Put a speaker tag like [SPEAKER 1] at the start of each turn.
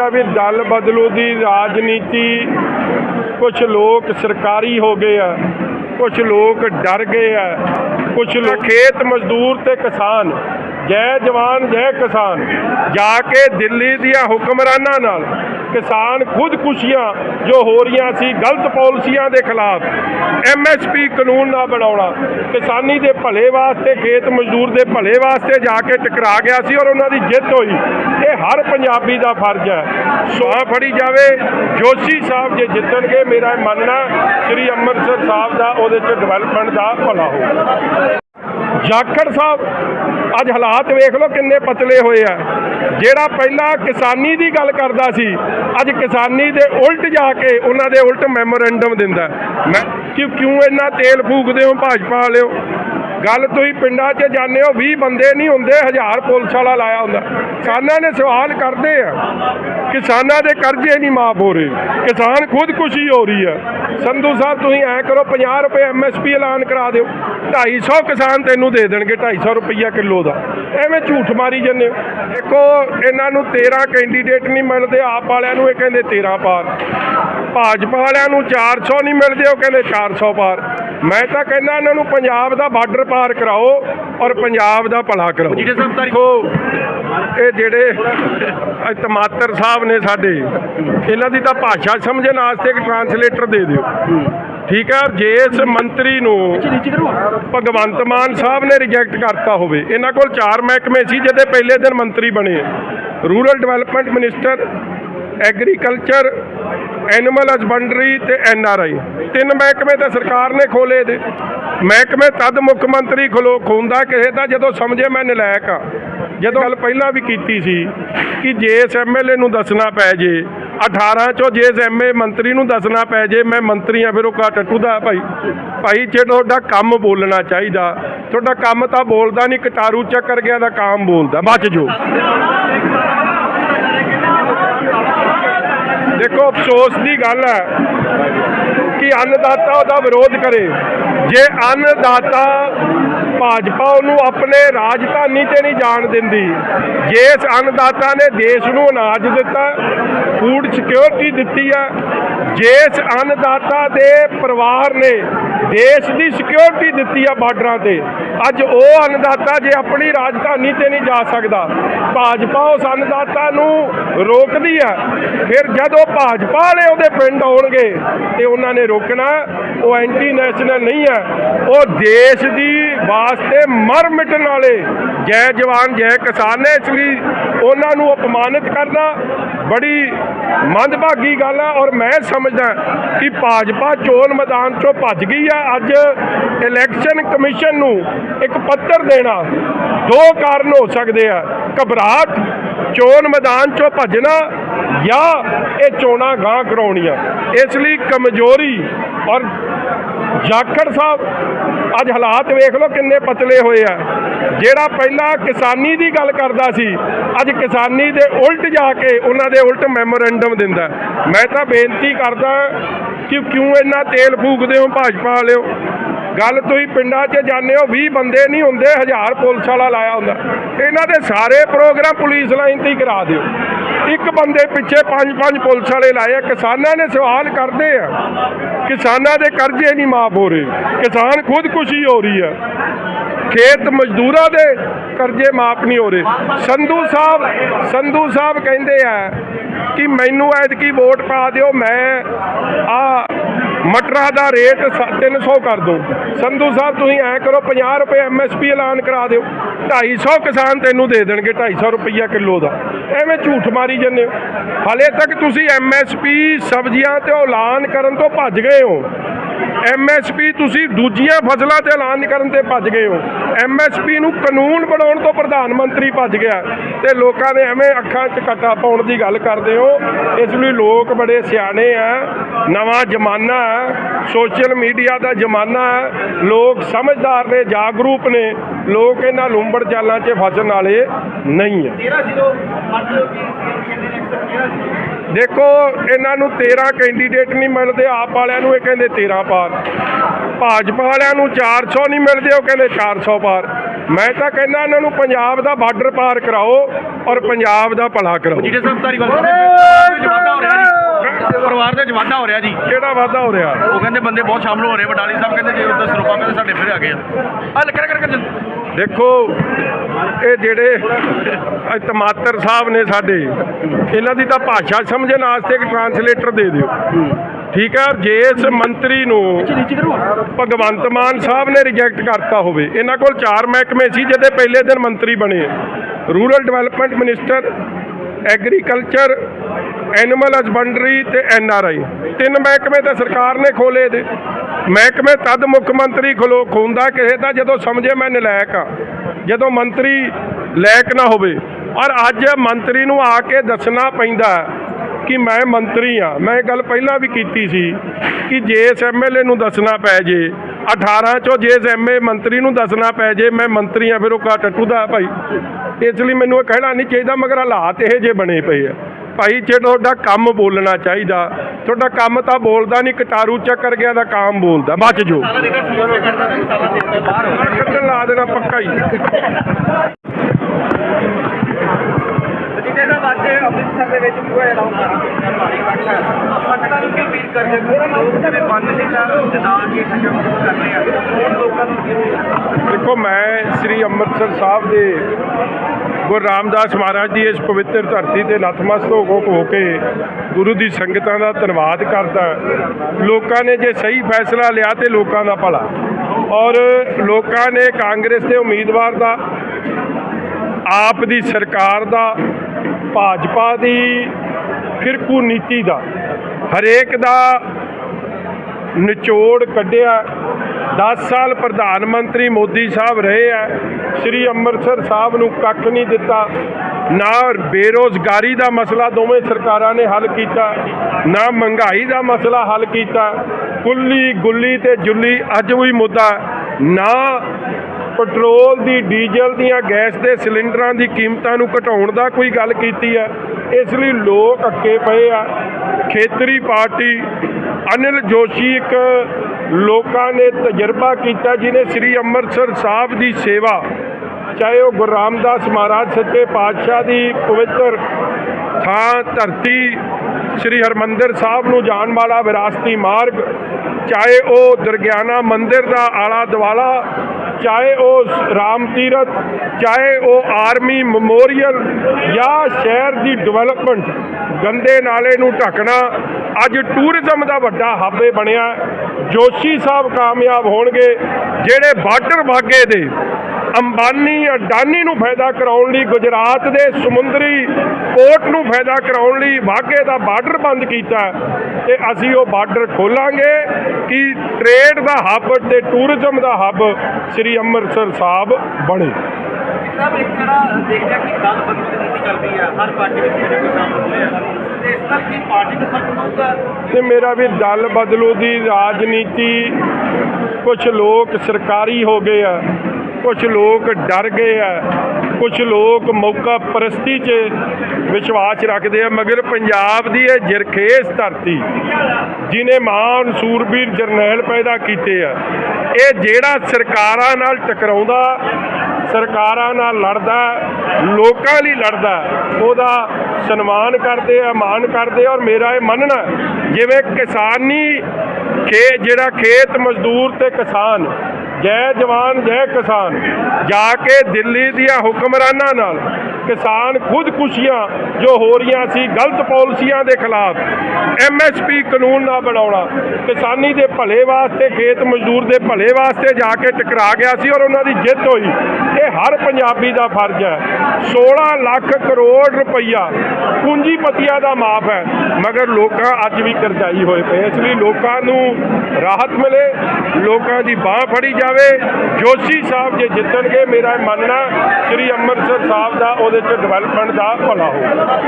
[SPEAKER 1] ਆ ਵੀ ਦਲ ਬਦਲੂ ਦੀ ਰਾਜਨੀਤੀ। ਕੁਝ ਲੋਕ ਸਰਕਾਰੀ ਹੋ ਗਏ ਆ ਕੁਝ ਲੋਕ ਡਰ ਗਏ ਆ ਕੁਝ ਲੋਕ ਖੇਤ ਮਜ਼ਦੂਰ ਤੇ ਕਿਸਾਨ। ਜੈ ਜਵਾਨ, ਜੈ ਕਿਸਾਨ। ਜਾ ਕੇ ਦਿੱਲੀ ਦੀਆਂ ਹੁਕਮਰਾਨਾਂ ਨਾਲ ਕਿਸਾਨ ਖੁਦਕੁਸ਼ੀਆਂ ਜੋ ਹੋ ਰਹੀਆਂ ਸੀ, ਗਲਤ ਪਾਲਿਸੀਆਂ ਦੇ ਖਿਲਾਫ ਐਮਐਸਪੀ ਕਾਨੂੰਨ ਨਾ ਬਣਾਉਣਾ, ਕਿਸਾਨੀ ਦੇ ਭਲੇ ਵਾਸਤੇ, ਖੇਤ ਮਜ਼ਦੂਰ ਦੇ ਭਲੇ ਵਾਸਤੇ ਜਾ ਕੇ ਟਕਰਾ ਗਿਆ ਸੀ ਔਰ ਉਹਨਾਂ ਦੀ ਜਿੱਤ ਹੋਈ। ਇਹ ਹਰ ਪੰਜਾਬੀ ਦਾ ਫਰਜ਼ ਹੈ। ਸੋਹ ਫੜੀ ਜਾਵੇ। ਜੋਸ਼ੀ ਸਾਹਿਬ ਜੇ ਜਿੱਤਣਗੇ, ਮੇਰਾ ਮੰਨਣਾ, ਸ੍ਰੀ ਅੰਮ੍ਰਿਤਸਰ ਸਾਹਿਬ ਦਾ, ਉਹਦੇ ਚ ਡਿਵੈਲਪਮੈਂਟ ਦਾ ਭਲਾ ਹੋਊਗਾ। ਜਾਖੜ ਸਾਹਿਬ, ਅੱਜ ਹਾਲਾਤ ਵੇਖ ਲਓ ਕਿੰਨੇ ਪਤਲੇ ਹੋਏ ਆ। ਜਿਹੜਾ ਪਹਿਲਾਂ ਕਿਸਾਨੀ ਦੀ ਗੱਲ ਕਰਦਾ ਸੀ, ਅੱਜ ਕਿਸਾਨੀ ਦੇ ਉਲਟ ਜਾ ਕੇ ਉਹਨਾਂ ਦੇ ਉਲਟ ਮੈਮੋਰੈਂਡਮ ਦਿੰਦਾ। ਮੈਂ ਕਿ ਕਿਉਂ ਇੰਨਾ ਤੇਲ ਫੂਕਦੇ ਹੋ, ਭਾਜਪਾ ਵਾਲਿਓ? ਗੱਲ ਤੁਸੀਂ ਪਿੰਡਾਂ 'ਚ ਜਾਂਦੇ ਹੋ 20 ਬੰਦੇ ਨਹੀਂ ਹੁੰਦੇ, ਹਜ਼ਾਰ ਪੁਲਿਸ ਵਾਲਾ ਲਾਇਆ ਹੁੰਦਾ। ਕਿਸਾਨਾਂ ਨੇ ਸਵਾਲ ਕਰਦੇ ਆ। ਕਿਸਾਨਾਂ ਦੇ ਕਰਜ਼ੇ ਨਹੀਂ ਮਾਫ ਹੋ ਰਹੇ। ਕਿਸਾਨ ਖੁਦਕੁਸ਼ੀ ਹੋ ਰਹੀ ਆ। ਸੰਧੂ ਸਾਹਿਬ, ਤੁਸੀਂ ਐ ਕਰੋ 50 ਰੁਪਏ ਐਮਐਸਪੀ ਐਲਾਨ ਕਰਾ ਦਿਓ। 250 ਕਿਸਾਨ ਤੈਨੂੰ ਦੇ ਦੇਣਗੇ 250 ਰੁਪਈਆ ਕਿਲੋ ਦਾ। ਐਵੇਂ ਝੂਠ ਮਾਰੀ ਜੰਨੇ ਹੋ। ਦੇਖੋ, ਇਹਨਾਂ ਨੂੰ 13 ਕੈਂਡੀਡੇਟ ਨਹੀਂ ਮਿਲਦੇ, ਆਪ ਵਾਲਿਆਂ ਨੂੰ ਇਹ ਕਹਿੰਦੇ 13 ਪਾਰ। ਭਾਜਪਾ ਵਾਲਿਆਂ ਨੂੰ 400 ਨਹੀਂ ਮਿਲਦੇ, ਉਹ ਕਹਿੰਦੇ 400 ਪਾਰ। ਮੈਂ ਤਾਂ ਕਹਿੰਦਾ ਇਹਨਾਂ ਨੂੰ ਪੰਜਾਬ ਦਾ ਬਾਰਡਰ ਪਾਰ ਕਰਾਓ ਔਰ ਪੰਜਾਬ ਦਾ ਭਲਾ ਕਰਾਓ। ਦੇਖੋ ਇਹ ਜਿਹੜੇ ਟਮਾਟਰ ਸਾਹਿਬ ਨੇ ਸਾਡੇ ਇਹਨਾਂ ਦੀ ਤਾਂ ਭਾਸ਼ਾ ਸਮਝਣ ਵਾਸਤੇ ਇੱਕ ਟਰਾਂਸਲੇਟਰ ਦੇ ਦਿਓ। ਠੀਕ ਹੈ ਜੇ ਇਸ ਮੰਤਰੀ ਨੂੰ ਭਗਵੰਤ ਮਾਨ ਸਾਹਿਬ ਨੇ ਰਿਜੈਕਟ ਕਰਤਾ ਹੋਵੇ ਇਹਨਾਂ ਕੋਲ ਚਾਰ ਮਹਿਕਮੇ ਸੀ ਜਿਹਦੇ ਪਹਿਲੇ ਦਿਨ ਮੰਤਰੀ ਬਣੇ। Rural development minister agriculture, animal husbandry ਤੇ ਐਨ ਆਰ ਆਈ। ਤਿੰਨ ਮਹਿਕਮੇ ਤਾਂ ਸਰਕਾਰ ਨੇ ਖੋਲੇ ਦੇ। ਮਹਿਕਮੇ ਤਦ ਮੁੱਖ ਮੰਤਰੀ ਖਲੋ, ਖੋਂਦਾ ਕਿਸੇ ਦਾ ਜਦੋਂ ਸਮਝੇ ਮੈਂ ਨਲਾਇਕ ਆ। ਜਦੋਂ ਗੱਲ ਪਹਿਲਾਂ ਵੀ ਕੀਤੀ ਸੀ ਕਿ ਜੇ ਇਸ ਐਮਐਲਏ ਨੂੰ ਦੱਸਣਾ ਪੈ ਜੇ 18 ਚੋਂ ਜੇ ਇਸ ਐਮਏ ਮੰਤਰੀ ਨੂੰ ਦੱਸਣਾ ਪੈ ਜੇ, ਮੈਂ ਮੰਤਰੀ ਆ ਫਿਰ ਉਹ ਕਾ ਟੱਟੂ ਦਾ ਭਾਈ ਭਾਈ ਜੇ ਤੁਹਾਡਾ ਕੰਮ ਬੋਲਣਾ ਚਾਹੀਦਾ, ਤੁਹਾਡਾ ਕੰਮ ਤਾਂ ਬੋਲਦਾ ਨਹੀਂ ਕਟਾਰੂ ਚੱਕਰ ਗਿਆ ਦਾ ਕੰਮ ਬੋਲਦਾ, ਬਚ ਜੋ ਦੇਖੋ, ਅਫਸੋਸ ਦੀ ਗੱਲ ਹੈ ਕਿ ਅੰਨਦਾਤਾ ਉਹਦਾ ਵਿਰੋਧ ਕਰੇ। ਜੇ ਅੰਨਦਾਤਾ ਭਾਜਪਾ ਉਹਨੂੰ ਆਪਣੇ ਰਾਜਧਾਨੀ ਤੇ ਨਹੀਂ ਜਾਣ ਦਿੰਦੀ, ਜੇ ਇਸ ਅੰਨਦਾਤਾ ਨੇ ਦੇਸ਼ ਨੂੰ ਅਨਾਜ ਦਿੱਤਾ ਫੂਡ ਸਿਕਿਉਰਿਟੀ ਦਿੱਤੀ ਹੈ ਜਿਸ ਅੰਨਦਾਤਾ ਦੇ ਪਰਿਵਾਰ ਨੇ ਦੇਸ਼ ਦੀ ਸਿਕਿਉਰਿਟੀ ਦਿੱਤੀ ਆ ਬਾਰਡਰਾਂ ਤੇ। ਅੱਜ ਉਹ ਅੰਨਦਾਤਾ ਜੇ ਆਪਣੀ ਰਾਜਧਾਨੀ ਤੇ ਨਹੀਂ ਜਾ ਸਕਦਾ, ਭਾਜਪਾ ਉਸ ਅੰਨਦਾਤਾ ਨੂੰ ਰੋਕਦੀ ਆ। ਫਿਰ ਜਦੋਂ ਭਾਜਪਾ ਵਾਲੇ ਉਹਦੇ ਪਿੰਡ ਆਉਣਗੇ ਤੇ ਉਹਨਾਂ ਨੇ ਰੋਕਣਾ, ਉਹ ਐਂਟੀ ਨੈਸ਼ਨਲ ਨਹੀਂ ਹੈ ਉਹ ਦੇਸ਼ ਦੀ ਵਾਸਤੇ ਮਰ ਮਿਟਣ ਵਾਲੇ ਜੈ ਜਵਾਨ, ਜੈ ਕਿਸਾਨ ਨੇ ਇਸ ਲਈ ਉਹਨਾਂ ਨੂੰ ਅਪਮਾਨਿਤ ਕਰਨਾ। ਬੜੀ ਮੰਦਭਾਗੀ ਗੱਲ ਹੈ ਔਰ ਮੈਂ ਸਮਝਦਾ ਕਿ ਭਾਜਪਾ ਚੋਣ ਮੈਦਾਨ ਚੋਂ ਭੱਜ ਗਈ ਆ। ਅੱਜ ਇਲੈਕਸ਼ਨ ਕਮਿਸ਼ਨ ਨੂੰ ਇੱਕ ਪੱਤਰ ਦੇਣਾ ਦੋ ਕਾਰਨ ਹੋ ਸਕਦੇ ਆ। ਘਬਰਾਹਟ, ਚੋਣ ਮੈਦਾਨ ਚੋਂ ਭੱਜਣਾ ਜਾਂ ਇਹ ਚੋਣਾਂ ਗਾਂ ਕਰਾਉਣੀਆਂ। ਇਸ ਲਈ ਕਮਜ਼ੋਰੀ ਔਰ ਜਾਖੜ ਸਾਹਿਬ, ਅੱਜ ਹਾਲਾਤ ਵੇਖ ਲਓ ਕਿੰਨੇ ਪਤਲੇ ਹੋਏ ਆ। ਜਿਹੜਾ ਪਹਿਲਾਂ ਕਿਸਾਨੀ ਦੀ ਗੱਲ ਕਰਦਾ ਸੀ, ਅੱਜ ਕਿਸਾਨੀ ਦੇ ਉਲਟ ਜਾ ਕੇ ਉਹਨਾਂ ਦੇ ਉਲਟ ਮੈਮੋਰੈਂਡਮ ਦਿੰਦਾ। ਮੈਂ ਤਾਂ ਬੇਨਤੀ ਕਰਦਾ ਕਿ ਕਿਉਂ ਇੰਨਾ ਤੇਲ ਫੂਕਦੇ ਹੋ ਭਾਜਪਾ ਵਾਲਿਓ? ਗੱਲ ਤੁਸੀਂ ਪਿੰਡਾਂ 'ਚ ਜਾਂਦੇ ਹੋ 20 ਬੰਦੇ ਨਹੀਂ ਹੁੰਦੇ, ਹਜ਼ਾਰ ਪੁਲਿਸ ਵਾਲਾ ਲਾਇਆ ਹੁੰਦਾ। ਇਹਨਾਂ ਦੇ ਸਾਰੇ ਪ੍ਰੋਗਰਾਮ ਪੁਲਿਸ ਲਾਈਨ ਤੇ ਹੀ ਕਰਾ ਦਿਓ। ਇੱਕ ਬੰਦੇ ਪਿੱਛੇ ਪੰਜ ਪੰਜ ਪੁਲਿਸ ਵਾਲੇ ਲਾਏ ਆ। ਕਿਸਾਨਾਂ ਨੇ ਸਵਾਲ ਕਰਦੇ ਆ। ਕਿਸਾਨਾਂ ਦੇ ਕਰਜ਼ੇ ਨਹੀਂ ਮਾਫ ਹੋ ਰਹੇ। ਕਿਸਾਨ ਖੁਦਕੁਸ਼ੀ ਹੋ ਰਹੀ ਆ। ਖੇਤ ਮਜ਼ਦੂਰਾਂ ਦੇ ਕਰਜ਼ੇ ਮਾਫ ਨਹੀਂ ਹੋ ਰਹੇ। ਸੰਧੂ ਸਾਹਿਬ ਸੰਧੂ ਸਾਹਿਬ ਕਹਿੰਦੇ ਆ ਕਿ ਮੈਨੂੰ ਐਤਕੀ ਵੋਟ ਪਾ ਦਿਓ, ਮੈਂ ਆ ਮਟਰਾਂ ਦਾ ਰੇਟ ਸ- 300 ਕਰ ਦੋ ਸੰਧੂ ਸਾਹਿਬ, ਤੁਸੀਂ ਐ ਕਰੋ 50 ਰੁਪਏ ਐਮਐਸਪੀ ਐਲਾਨ ਕਰਾ ਦਿਓ। 250 ਕਿਸਾਨ ਤੈਨੂੰ ਦੇ ਦੇਣਗੇ 250 ਰੁਪਈਆ ਕਿਲੋ ਦਾ। ਐਵੇਂ ਝੂਠ ਮਾਰੀ ਜੰਨੇ ਹੋ। ਹਲੇ ਤੱਕ ਤੁਸੀਂ ਐਮਐਸਪੀ ਸਬਜ਼ੀਆਂ ਤੇ ਐਲਾਨ ਕਰਨ ਤੋਂ ਭੱਜ ਗਏ ਹੋ। ਐਮਐਸਪੀ ਤੁਸੀਂ ਦੂਜੀਆਂ ਫਸਲਾਂ ਤੇ ਐਲਾਨ ਕਰਨ ਤੇ ਭੱਜ ਗਏ ਹੋ। ਐਮਐਸਪੀ ਨੂੰ ਕਾਨੂੰਨ ਬਣਾਉਣ ਤੋਂ ਪ੍ਰਧਾਨ ਮੰਤਰੀ ਭੱਜ ਗਿਆ। ਤੇ ਲੋਕਾਂ ਨੇ ਐਵੇਂ ਅੱਖਾਂ 'ਚ ਕੱਟਾ ਪਾਉਣ ਦੀ ਗੱਲ ਕਰਦੇ ਹੋ। ਇਸ ਲਈ ਲੋਕ ਬੜੇ ਸਿਆਣੇ ਆ, ਨਵਾਂ ਜ਼ਮਾਨਾ ਹੈ ਸੋਸ਼ਲ ਮੀਡੀਆ ਦਾ ਜ਼ਮਾਨਾ ਹੈ ਲੋਕ ਸਮਝਦਾਰ ਨੇ, ਜਾਗਰੂਕ ਨੇ। ਲੋਕ ਇਹਨਾਂ ਲੂੰਬੜ ਚਾਲਾਂ 'ਚ ਫਸਣ ਵਾਲੇ ਨਹੀਂ ਹੈ
[SPEAKER 2] 13 ਜ਼ੀਰੋ ਮੰਨ ਲਓ ਕਿ ਕਹਿੰਦੇ ਨੇ 113 ਜ਼ੀਰੋ
[SPEAKER 1] ਦੇਖੋ ਇਹਨਾਂ ਨੂੰ 13 ਕੈਂਡੀਡੇਟ ਨਹੀਂ ਮਿਲਦੇ ਆਪ ਵਾਲਿਆਂ ਨੂੰ ਇਹ ਕਹਿੰਦੇ 13 ਪਾਰ। ਭਾਜਪਾ ਵਾਲਿਆਂ ਨੂੰ 400 ਨਹੀਂ ਮਿਲਦੇ ਉਹ ਕਹਿੰਦੇ 400 ਪਾਰ। ਮੈਂ ਤਾਂ ਕਹਿੰਦਾ ਇਹਨਾਂ ਨੂੰ ਪੰਜਾਬ ਦਾ ਬਾਰਡਰ ਪਾਰ ਕਰਾਓ ਔਰ ਪੰਜਾਬ ਦਾ ਭਲਾ ਕਰਾਓ।
[SPEAKER 2] ਜਿਹੜੇ ਸਾਹਿਬ ਤਾਰੀਖ
[SPEAKER 3] ਉਹਦੇ 'ਚ ਵਾਧਾ ਹੋ ਰਿਹਾ ਜੀ।
[SPEAKER 1] ਕਿਹੜਾ ਵਾਧਾ ਹੋ ਰਿਹਾ?
[SPEAKER 3] ਉਹ ਕਹਿੰਦੇ ਬੰਦੇ ਬਹੁਤ ਸ਼ਾਮਲ ਹੋ ਰਹੇ ਬਟਾਲੀ ਸਾਹਿਬ ਕਹਿੰਦੇ ਜੇ ਉਧਰ ਸਰੋਪਾ ਕਹਿੰਦੇ ਸਾਡੇ ਫਿਰ ਆ ਗਏ ਆ। ਆ ਲੈ ਕਰ
[SPEAKER 1] ਦੇਖੋ ਇਹ ਜਿਹੜੇ ਟਮਾਟਰ ਸਾਹਿਬ ਨੇ ਸਾਡੇ ਇਹਨਾਂ ਦੀ ਤਾਂ ਭਾਸ਼ਾ ਸਮਝਣ ਵਾਸਤੇ ਇੱਕ ਟਰਾਂਸਲੇਟਰ ਦੇ ਦਿਓ। ਠੀਕ ਹੈ ਜੇ ਇਸ ਮੰਤਰੀ ਨੂੰ ਭਗਵੰਤ ਮਾਨ ਸਾਹਿਬ ਨੇ ਰਿਜੈਕਟ ਕਰਤਾ ਹੋਵੇ ਇਹਨਾਂ ਕੋਲ ਚਾਰ ਮਹਿਕਮੇ ਸੀ ਜਿਹਦੇ ਪਹਿਲੇ ਦਿਨ ਮੰਤਰੀ ਬਣੇ। Rural development minister agriculture animal husbandry ਤੇ ਐਨ ਆਰ ਆਈ ਤਿੰਨ ਮਹਿਕਮੇ ਤਾਂ ਸਰਕਾਰ ਨੇ ਖੋਲੇ ਦੇ ਮਹਿਕਮੇ ਤਦ ਮੁੱਖ ਮੰਤਰੀ ਖਲੋ ਖੁੰਦਾ ਕਿਸੇ ਦਾ ਜਦੋਂ ਸਮਝੇ ਮੈਂ ਨਲਾਇਕ ਆ। ਜਦੋਂ ਮੰਤਰੀ ਲਾਇਕ ਨਾ ਹੋਵੇ। ਔਰ ਅੱਜ ਮੰਤਰੀ ਨੂੰ ਆ ਕੇ ਦੱਸਣਾ ਪੈਂਦਾ ਕਿ ਮੈਂ ਮੰਤਰੀ ਆ। ਮੈਂ ਇਹ ਗੱਲ ਪਹਿਲਾਂ ਵੀ ਕੀਤੀ ਸੀ ਕਿ ਜੇ ਇਸ ਐਮਐਲਏ ਨੂੰ ਦੱਸਣਾ ਪੈ ਜੇ। 18 ਚੋਂ ਜੇ ਇਸ ਐਮਏ ਮੰਤਰੀ ਨੂੰ ਦੱਸਣਾ ਪੈ ਜੇ, ਮੈਂ ਮੰਤਰੀ ਆ, ਫਿਰ ਉਹ ਕਾ ਟੱਟੂ ਦਾ ਭਾਈ। ਇਸ ਲਈ ਮੈਨੂੰ ਇਹ ਕਹਿਣਾ ਨਹੀਂ ਚਾਹੀਦਾ, ਮਗਰ ਹਾਲਾਤ ਇਹ ਜੇ ਬਣੇ ਪਏ ਆ। ਭਾਈ ਜੇ ਤੁਹਾਡਾ ਕੰਮ ਬੋਲਣਾ ਚਾਹੀਦਾ ਤੁਹਾਡਾ ਕੰਮ ਤਾਂ ਬੋਲਦਾ ਨਹੀਂ ਕਟਾਰੂ ਚੱਕਰ ਗਿਆ ਦਾ ਕੰਮ ਬੋਲਦਾ ਬਚ ਜੋ ਕੱਢਣ ਲਾ ਦੇਣਾ ਪੱਕਾ ਹੀ
[SPEAKER 2] ਜਿੱਥੇ ਅੱਜ ਅੰਮ੍ਰਿਤਸਰ ਦੇ ਵਿੱਚ ਵੀ ਹੋਇਆ ਲਾਉਂ ਭਾਰੀ ਇਕੱਠ ਹੈ। ਸੰਗਤਾਂ ਨੂੰ ਅਪੀਲ ਕਰਦੇ ਲੋਕ ਜਿਵੇਂ ਬੰਦ ਸਿੰਘਾਂ ਜਨਾ ਕੇ ਸ਼ੁਰੂ ਕਰਦੇ ਆ। ਉਹ ਲੋਕਾਂ ਨੂੰ
[SPEAKER 1] ਦੇਖੋ, ਮੈਂ ਸ੍ਰੀ ਅੰਮ੍ਰਿਤਸਰ ਸਾਹਿਬ ਦੇ ਗੁਰੂ ਰਾਮਦਾਸ ਮਹਾਰਾਜ ਦੀ ਇਸ ਪਵਿੱਤਰ ਧਰਤੀ ਤੇ ਨਤਮਸਤਕ ਹੋ ਹੋ ਕੇ ਗੁਰੂ ਦੀ ਸੰਗਤਾਂ ਦਾ ਧੰਨਵਾਦ ਕਰਦਾ ਲੋਕਾਂ ਨੇ ਜੇ ਸਹੀ ਫੈਸਲਾ ਲਿਆ ਤੇ ਲੋਕਾਂ ਦਾ ਭਲਾ। ਔਰ ਲੋਕਾਂ ਨੇ ਕਾਂਗਰਸ ਦੇ ਉਮੀਦਵਾਰ ਦਾ, ਆਪ ਦੀ ਸਰਕਾਰ ਦਾ ਭਾਜਪਾ ਦੀ ਫਿਰਕੂ ਨੀਤੀ ਦਾ। ਹਰੇਕ ਦਾ ਨਿਚੋੜ ਕੱਢਿਆ। 10 ਸਾਲ ਪ੍ਰਧਾਨ ਮੰਤਰੀ ਮੋਦੀ ਸਾਹਿਬ ਰਹੇ ਆ। ਸ੍ਰੀ ਅੰਮ੍ਰਿਤਸਰ ਸਾਹਿਬ ਨੂੰ ਕੱਖ ਨਹੀਂ ਦਿੱਤਾ। ਨਾ ਬੇਰੋਜ਼ਗਾਰੀ ਦਾ ਮਸਲਾ ਦੋਵੇਂ ਸਰਕਾਰਾਂ ਨੇ ਹੱਲ ਕੀਤਾ। ਨਾ ਮਹਿੰਗਾਈ ਦਾ ਮਸਲਾ ਹੱਲ ਕੀਤਾ। ਕੁੱਲੀ ਗੁੱਲੀ ਤੇ ਜੁੱਲੀ ਅੱਜ ਵੀ ਮੁੱਦਾ। ਨਾ ਪੈਟਰੋਲ ਦੀ, ਡੀਜ਼ਲ ਦੀਆਂ, ਗੈਸ ਦੇ ਸਿਲੰਡਰਾਂ ਦੀ ਕੀਮਤਾਂ ਨੂੰ ਘਟਾਉਣ ਦਾ ਕੋਈ ਗੱਲ ਕੀਤੀ ਹੈ ਇਸ ਲਈ ਲੋਕ ਅੱਕੇ ਪਏ ਆ। ਖੇਤਰੀ ਪਾਰਟੀ ਅਨਿਲ ਜੋਸ਼ੀ ਇੱਕ ਲੋਕਾਂ ਨੇ ਤਜਰਬਾ ਕੀਤਾ ਜਿਨੇ ਸ੍ਰੀ ਅੰਮ੍ਰਿਤਸਰ ਸਾਹਿਬ ਦੀ ਸੇਵਾ, ਚਾਹੇ ਉਹ ਗੁਰੂ ਰਾਮਦਾਸ ਮਹਾਰਾਜ ਸੱਚੇ ਪਾਤਸ਼ਾਹ ਦੀ ਪਵਿੱਤਰ ਥਾਂ ਧਰਤੀ ਸ੍ਰੀ ਹਰਮੰਦਰ ਸਾਹਿਬ ਨੂੰ ਜਾਣ ਵਾਲਾ ਵਿਰਾਸਤੀ ਮਾਰਗ ਚਾਹੇ ਉਹ ਦਰਗਿਆਨਾ ਮੰਦਿਰ ਦਾ ਆਲਾ ਦੁਆਲਾ, ਚਾਹੇ ਉਹ ਰਾਮ ਤੀਰਥ, ਚਾਹੇ ਉਹ ਆਰਮੀ ਮੈਮੋਰੀਅਲ ਜਾਂ ਸ਼ਹਿਰ ਦੀ ਡਿਵੈਲਪਮੈਂਟ, ਗੰਦੇ ਨਾਲੇ ਨੂੰ ਢੱਕਣਾ, ਅੱਜ ਟੂਰਿਜ਼ਮ ਦਾ ਵੱਡਾ ਹੱਬੇ ਬਣਿਆ। ਜੋਸ਼ੀ ਸਾਹਿਬ ਕਾਮਯਾਬ ਹੋਣਗੇ, ਜਿਹੜੇ ਬਾਰਡਰ ਬਾਗੇ ਦੇ ਅੰਬਾਨੀ ਅਡਾਨੀ ਨੂੰ ਫਾਇਦਾ ਕਰਾਉਣ ਲਈ ਗੁਜਰਾਤ ਦੇ ਸਮੁੰਦਰੀ ਪੋਰਟ ਨੂੰ ਫਾਇਦਾ ਕਰਾਉਣ ਲਈ ਵਾਗੇ ਦਾ ਬਾਰਡਰ ਬੰਦ ਕੀਤਾ ਤੇ ਅਸੀਂ ਉਹ ਬਾਰਡਰ ਖੋਲਾਂਗੇ ਕਿ ਟ੍ਰੇਡ ਦਾ ਹੱਬ ਤੇ ਟੂਰਿਜ਼ਮ ਦਾ ਹੱਬ ਸ੍ਰੀ ਅੰਮ੍ਰਿਤਸਰ ਸਾਹਿਬ ਬਣੇ।
[SPEAKER 2] ਸਭ ਇੱਕ ਜਿਹੜਾ ਦੇਖਿਆ ਕਿ ਦਲ ਬਦਲੂ ਦੀ ਨੀਤੀ ਚੱਲ ਰਹੀ ਹੈ ਹਰ ਪਾਰਟੀ ਵਿੱਚ ਜਿਹੜੇ ਕੋਈ ਸ਼ਾਮਲ ਹੋਏ ਆ। ਤੇ ਇਸ ਨਾਲ ਕੀ ਪਾਰਟੀ ਨੂੰ ਫ਼ਰਕ ਪਊਗਾ?
[SPEAKER 1] ਤੇ ਮੇਰਾ ਵੀ ਦਲ ਬਦਲੂ ਦੀ ਰਾਜਨੀਤੀ ਕੁਝ ਲੋਕ ਸਰਕਾਰੀ ਹੋ ਗਏ ਆ। ਕੁਝ ਲੋਕ ਡਰ ਗਏ ਆ ਕੁਝ ਲੋਕ ਮੌਕਾ ਪ੍ਰਸਤੀ 'ਚ ਵਿਸ਼ਵਾਸ ਰੱਖਦੇ ਆ, ਮਗਰ ਪੰਜਾਬ ਦੀ ਇਹ ਜਰਖੇਸ ਧਰਤੀ ਜਿਨੇ ਮਾਨ ਸੂਰਬੀਰ ਜਰਨੈਲ ਪੈਦਾ ਕੀਤੇ ਆ, ਇਹ ਜਿਹੜਾ ਸਰਕਾਰਾਂ ਨਾਲ ਟਕਰਾਉਂਦਾ, ਸਰਕਾਰਾਂ ਨਾਲ ਲੜਦਾ, ਲੋਕਾਂ ਲਈ ਲੜਦਾ, ਉਹਦਾ ਸਨਮਾਨ ਕਰਦੇ ਆ, ਮਾਣ ਕਰਦੇ ਔਰ ਮੇਰਾ ਇਹ ਮੰਨਣਾ, ਜਿਵੇਂ ਕਿਸਾਨੀ ਖੇ, ਜਿਹੜਾ ਖੇਤ ਮਜ਼ਦੂਰ ਤੇ ਕਿਸਾਨ ਜੈ ਜਵਾਨ, ਜੈ ਕਿਸਾਨ। ਜਾ ਕੇ ਦਿੱਲੀ ਦੀਆਂ ਹੁਕਮਰਾਨਾਂ ਨਾਲ ਕਿਸਾਨ ਖੁਦਕੁਸ਼ੀਆਂ ਜੋ ਹੋ ਰਹੀਆਂ ਸੀ, ਗਲਤ ਪਾਲਿਸੀਆਂ ਦੇ ਖਿਲਾਫ ਐਮਐਸਪੀ ਕਾਨੂੰਨ ਨਾ ਬਣਾਉਣਾ, ਕਿਸਾਨੀ ਦੇ ਭਲੇ ਵਾਸਤੇ, ਖੇਤ ਮਜ਼ਦੂਰ ਦੇ ਭਲੇ ਵਾਸਤੇ ਜਾ ਕੇ ਟਕਰਾ ਗਿਆ ਸੀ ਔਰ ਉਹਨਾਂ ਦੀ ਜਿੱਤ ਹੋਈ। ਇਹ ਹਰ ਪੰਜਾਬੀ ਦਾ ਫਰਜ਼ ਹੈ। 16 ਲੱਖ ਕਰੋੜ ਰੁਪਈਆ ਪੂੰਜੀਪਤੀਆਂ ਦਾ ਮਾਫ ਹੈ। ਮਗਰ ਲੋਕਾਂ ਅੱਜ ਵੀ ਕਰਜ਼ਾਈ ਹੋਏ ਪਏ। ਇਸ ਲਈ ਲੋਕਾਂ ਨੂੰ ਰਾਹਤ ਮਿਲੇ, ਲੋਕਾਂ ਦੀ ਬਾਹ ਫੜੀ ਜਾ ਜਾਵੇ। ਜੋਸ਼ੀ ਸਾਹਿਬ ਜੇ ਜਿੱਤਣਗੇ, ਮੇਰਾ ਮੰਨਣਾ, ਸ੍ਰੀ ਅੰਮ੍ਰਿਤਸਰ ਸਾਹਿਬ ਦਾ, ਉਹਦੇ ਚ ਡਿਵੈਲਪਮੈਂਟ ਦਾ ਭਲਾ ਹੋਊਗਾ।